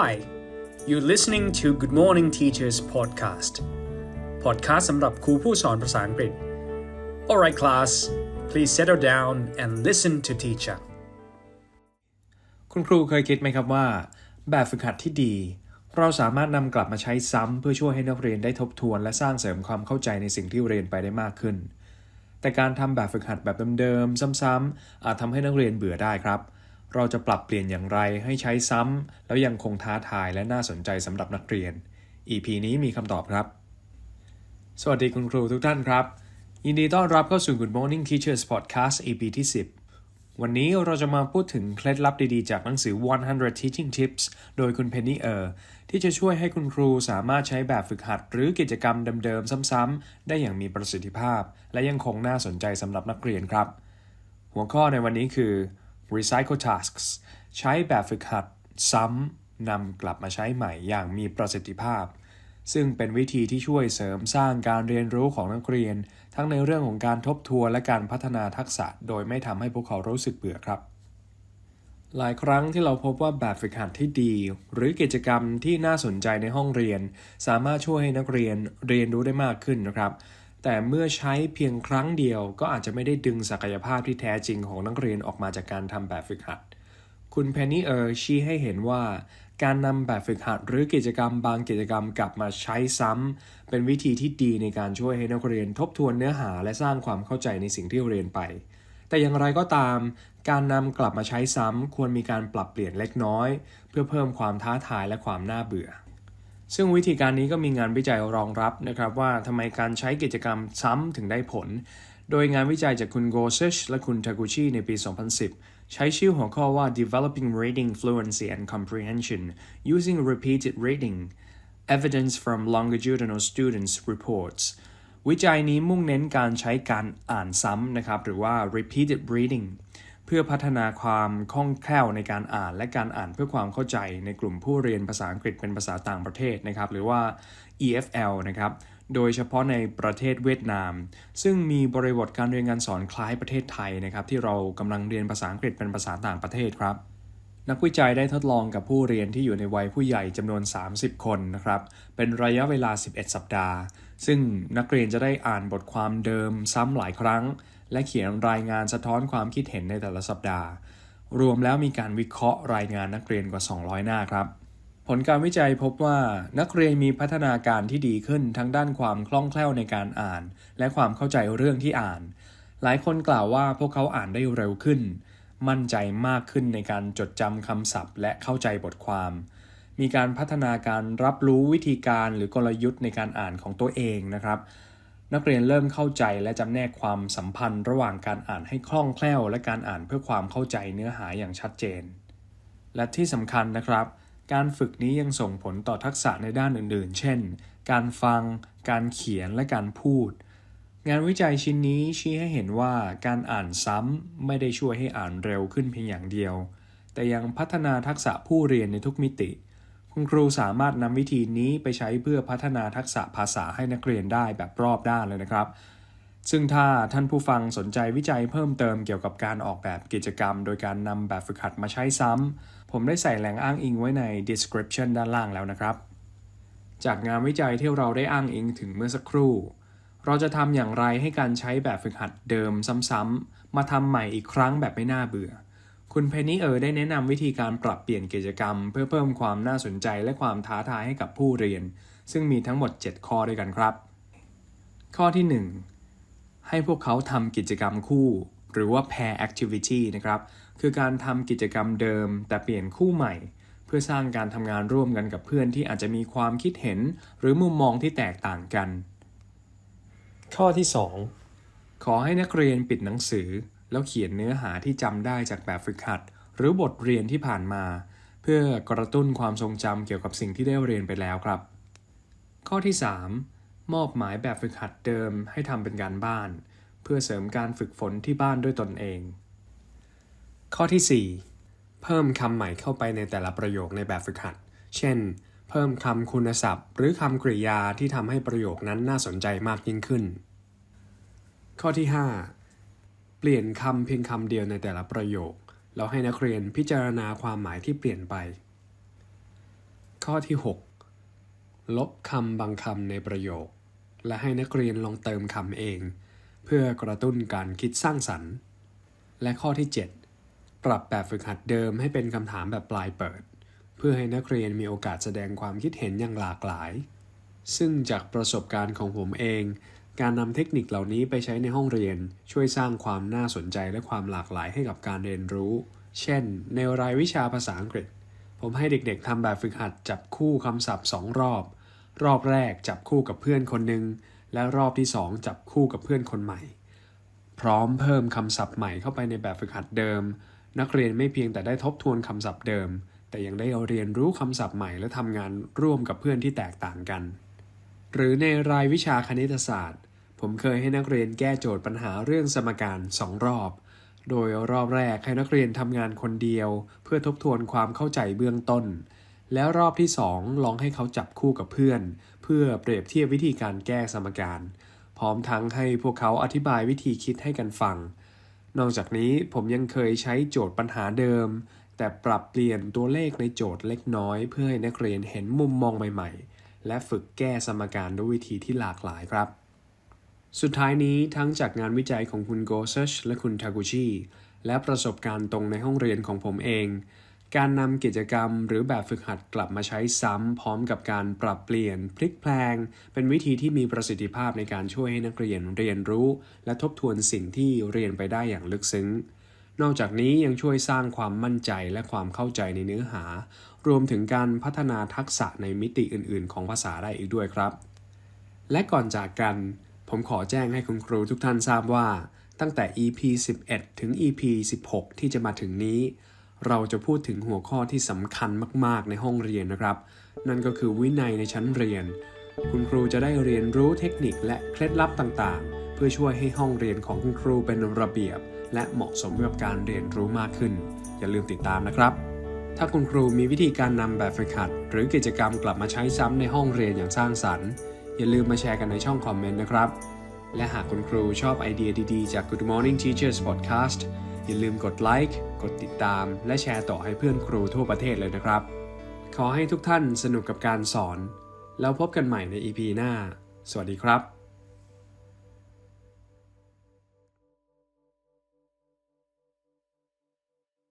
Hi, you're listening to Good Morning Teachers podcast. Podcast สำหรับครูผู้สอนภาษาอังกฤษ Alright class, please settle down and listen to teacher. คุณครูเคยคิดไหมครับว่า แบบฝึกหัดที่ดี เราสามารถนำกลับมาใช้ซ้ำเพื่อช่วยให้นักเรียนได้ทบทวน และสร้างเสริมความเข้าใจในสิ่งที่เรียนไปได้มากขึ้น แต่การทำแบบฝึกหัดแบบเดิมๆ ซ้ำๆอาจทำให้นักเรียนเบื่อได้ครับเเราจะปรับเปลี่ยนอย่างไรให้ใช้ซ้ำแล้วยังคงท้าทายและน่าสนใจสำหรับนักเรียน EP นี้มีคำตอบครับ สวัสดีคุณครูทุกท่านครับ ยินดีต้อนรับเข้าสู่ Good Morning Teachers Podcast EP ที่ 10 วันนี้เราจะมาพูดถึงเคล็ดลับดีๆ จากหนังสือ 100 Teaching Tips โดยคุณเพนนีเออร์ที่จะช่วยให้คุณครูสามารถใช้แบบฝึกหัด หรือกิจกรรมเดิมๆ ซ้ำๆ ได้อย่างมีประสิทธิภาพ และยังคงน่าสนใจสำหรับนักเรียนครับ หัวข้อในวันนี้คือ recycle tasks ใช้แบบฝึกหัดซ้ำนำกลับมาใช้ใหม่อย่างมีประสิทธิภาพ ซึ่งเป็นวิธีที่ช่วยเสริมสร้างการเรียนรู้ของนักเรียน ทั้งในเรื่องของการทบทวนและการพัฒนาทักษะ โดยไม่ทำให้พวกเขารู้สึกเบื่อครับ หลายครั้งที่เราพบว่าแบบฝึกหัดที่ดี หรือกิจกรรมที่น่าสนใจในห้องเรียน สามารถช่วยให้นักเรียนเรียนรู้ได้มากขึ้นนะครับ แต่เมื่อใช้เพียงครั้งเดียวก็อาจจะไม่ได้ดึงศักยภาพที่แท้จริงของนักเรียนออกมาจากการทำแบบฝึกหัด คุณเพนนี่เออร์ชี้ให้เห็นว่า การนำแบบฝึกหัดหรือกิจกรรมบางกิจกรรมกลับมาใช้ซ้ำเป็นวิธีที่ดีในการช่วยให้นักเรียนทบทวนเนื้อหาและสร้างความเข้าใจในสิ่งที่เรียนไป แต่อย่างไรก็ตาม การนำกลับมาใช้ซ้ำควรมีการปรับเปลี่ยนเล็กน้อย เพื่อเพิ่มความท้าทายและความน่าเบื่อ ซึ่งวิธีการนี้ก็มีงานวิจัยรองรับนะครับว่าทำไมการใช้กิจกรรมซ้ำถึงได้ผล โดยงานวิจัยจากคุณโกเซชและคุณทากุชิในปี 2010 ใช้ชื่อหัวข้อว่า developing reading fluency and comprehension using repeated reading evidence from longitudinal students reports วิจัยนี้มุ่งเน้นการใช้การอ่านซ้ำนะครับหรือว่า repeated reading พื่อพัฒนาความคล่องแคล่วในการอ่านและการอ่านเพื่อความเข้าใจในกลุ่มผู้เรียนภาษาอังกฤษเป็นภาษาต่างประเทศนะครับ หรือว่า EFL นะครับ โดยเฉพาะในประเทศเวียดนาม ซึ่งมีบริบทการเรียนการสอนคล้ายประเทศไทยนะครับ ที่เรากำลังเรียนภาษาอังกฤษเป็นภาษาต่างประเทศครับ นักวิจัยได้ทดลองกับผู้เรียนที่อยู่ในวัยผู้ใหญ่จำนวน 30 คนนะครับ เป็นระยะเวลา 11 สัปดาห์ ซึ่งนักเรียนจะได้อ่านบทความเดิมซ้ำหลายครั้ง และเขียนรายงานสะท้อนความคิดเห็นในแต่ละสัปดาห์ รวมแล้วมีการวิเคราะห์รายงานนักเรียนกว่า 200 หน้าครับ ผลการวิจัยพบว่านักเรียนมีพัฒนาการที่ดีขึ้นทั้งด้านความคล่องแคล่วในการอ่าน และความเข้าใจเรื่องที่อ่าน หลายคนกล่าวว่าพวกเขาอ่านได้เร็วขึ้น มั่นใจมากขึ้นในการจดจำคำศัพท์ และเข้าใจบทความมีการพัฒนาการรับรู้วิธีการหรือกลยุทธ์ในการอ่านของตัวเองนะครับ นักเรียนเริ่มเข้าใจและจำแนกความสัมพันธ์ ระหว่างการอ่านให้คล่องแคล่ว และการอ่านเพื่อความเข้าใจเนื้อหาอย่างชัดเจน และที่สำคัญนะครับ การฝึกนี้ยังส่งผลต่อทักษะในด้านอื่น ๆ เช่น การฟัง การเขียนและการพูด งานวิจัยชิ้นนี้ชี้ให้เห็นว่าการอ่านซ้ำไม่ได้ช่วยให้อ่านเร็วขึ้นเพียงอย่างเดียว แต่ยังพัฒนาทักษะผู้เรียนในทุกมิติ คุณครูสามารถนำวิธีนี้ไปใช้เพื่อพัฒนาทักษะภาษาให้นักเรียนได้แบบรอบด้านเลยนะครับ ซึ่งถ้าท่านผู้ฟังสนใจวิจัยเพิ่มเติมเกี่ยวกับการออกแบบกิจกรรม โดยการนำแบบฝึกหัดมาใช้ซ้ำ ผมได้ใส่แหล่งอ้างอิงไว้ใน description ด้านล่างแล้วนะครับ จากงานวิจัยที่เราได้อ้างอิงถึงเมื่อสักครู่ เราจะทำอย่างไรให้การใช้แบบฝึกหัดเดิมซ้ำๆมาทำใหม่อีกครั้งแบบไม่น่าเบื่อ คุณเพนนี่เออร์ได้แนะนำวิธีการปรับเปลี่ยนกิจกรรม เพื่อเพิ่มความน่าสนใจและความท้าทายให้กับผู้เรียน ซึ่งมีทั้งหมด 7 ข้อด้วยกันครับ ข้อที่ 1 ให้พวกเขาทำกิจกรรมคู่ หรือว่า pair activity นะครับ คือการทำกิจกรรมเดิม แต่เปลี่ยนคู่ใหม่ เพื่อสร้างการทำงานร่วมกันกับเพื่อนที่อาจจะมีความคิดเห็น หรือมุมมองที่แตกต่างกัน ข้อที่ 2 ขอให้นักเรียนปิดหนังสือ แล้วเขียนเนื้อหาที่จำได้จากแบบฝึกหัด หรือบทเรียนที่ผ่านมา เพื่อกระตุ้นความทรงจำเกี่ยวกับสิ่งที่ได้เรียนไปแล้วครับ ข้อที่ 3 มอบหมายแบบฝึกหัดเดิมให้ทำเป็นการบ้าน เพื่อเสริมการฝึกฝนที่บ้านด้วยตนเอง ข้อที่ 4 เพิ่มคำใหม่เข้าไปในแต่ละประโยคในแบบฝึกหัด เช่น เพิ่มคำคุณศัพท์ หรือคำกริยาที่ทำให้ประโยคนั้นน่าสนใจมากยิ่งขึ้น ข้อที่ 5 เปลี่ยนคำเพียงคำเดียวในแต่ละประโยค แล้วให้นักเรียนพิจารณาความหมายที่เปลี่ยนไป ข้อที่ 6 ลบคำบางคำในประโยค และให้นักเรียนลองเติมคำเอง เพื่อกระตุ้นการคิดสร้างสรรค์ และข้อที่ 7 ปรับแบบฝึกหัดเดิมให้เป็นคำถามแบบปลายเปิด เพื่อให้นักเรียนมีโอกาสแสดงความคิดเห็นอย่างหลากหลาย ซึ่งจากประสบการณ์ของผมเอง การนำเทคนิคเหล่านี้ไปใช้ในห้องเรียน ช่วยสร้างความน่าสนใจและความหลากหลายให้กับการเรียนรู้ เช่น ในรายวิชาภาษาอังกฤษ ผมให้เด็กๆทำแบบฝึกหัดจับคู่คำศัพท์สองรอบ รอบแรกจับคู่กับเพื่อนคนหนึ่งและรอบที่สองจับคู่กับเพื่อนคนใหม่ พร้อมเพิ่มคำศัพท์ใหม่เข้าไปในแบบฝึกหัดเดิม นักเรียนไม่เพียงแต่ได้ทบทวนคำศัพท์เดิม แต่ยังได้เรียนรู้คำศัพท์ใหม่และทำงานร่วมกับเพื่อนที่แตกต่างกัน หรือในรายวิชาคณิตศาสตร์ ผมเคยให้นักเรียนแก้โจทย์ปัญหาเรื่องสมการสองรอบ โดยรอบแรกให้นักเรียนทำงานคนเดียว เพื่อทบทวนความเข้าใจเบื้องต้น แล้วรอบที่สองลองให้เขาจับคู่กับเพื่อน เพื่อเปรียบเทียบวิธีการแก้สมการ พร้อมทั้งให้พวกเขาอธิบายวิธีคิดให้กันฟัง นอกจากนี้ผมยังเคยใช้โจทย์ปัญหาเดิม แต่ปรับเปลี่ยนตัวเลขในโจทย์เล็กน้อย เพื่อให้นักเรียนเห็นมุมมองใหม่ๆ และฝึกแก้สมการด้วยวิธีที่หลากหลายครับ สุดท้ายนี้ทั้งจากงานวิจัยของคุณโกเซชและคุณทากุชิและประสบการณ์ตรงในห้องเรียนของผมเอง การนำกิจกรรมหรือแบบฝึกหัดกลับมาใช้ซ้ำพร้อมกับการปรับเปลี่ยน พลิกแพลง เป็นวิธีที่มีประสิทธิภาพในการช่วยให้นักเรียนเรียนรู้ และทบทวนสิ่งที่เรียนไปได้อย่างลึกซึ้ง นอกจากนี้ยังช่วยสร้างความมั่นใจและความเข้าใจในเนื้อหา รวมถึงการพัฒนาทักษะในมิติอื่น ๆ ของภาษาได้อีกด้วยครับ และก่อนจากกัน ผมขอแจ้งให้คุณครูทุกท่านทราบว่า ตั้งแต่ EP 11 ถึง EP 16 ที่จะมาถึงนี้ เราจะพูดถึงหัวข้อที่สำคัญมาก ๆ ในห้องเรียนนะครับ นั่นก็คือวินัยในชั้นเรียน คุณครูจะได้เรียนรู้เทคนิคและเคล็ดลับต่าง ๆ เพื่อช่วยให้ห้องเรียนของคุณครูเป็นระเบียบ และเหมาะสมกับการเรียนรู้มากขึ้น อย่าลืมติดตามนะครับ ถ้าคุณครูมีวิธีการนำแบบฝึกหัด หรือกิจกรรมกลับมาใช้ซ้ำในห้องเรียนอย่างสร้างสรรค์ อย่าลืมมาแชร์กันในช่องคอมเมนต์นะครับ และหากคุณครูชอบไอเดียดีๆ จาก Good Morning Teachers Podcast อย่าลืมกดไลค์ กดติดตาม และแชร์ต่อให้เพื่อนครูทั่วประเทศเลยนะครับ ขอให้ทุกท่านสนุกกับการสอน แล้วพบกันใหม่ใน EP หน้า สวัสดีครับ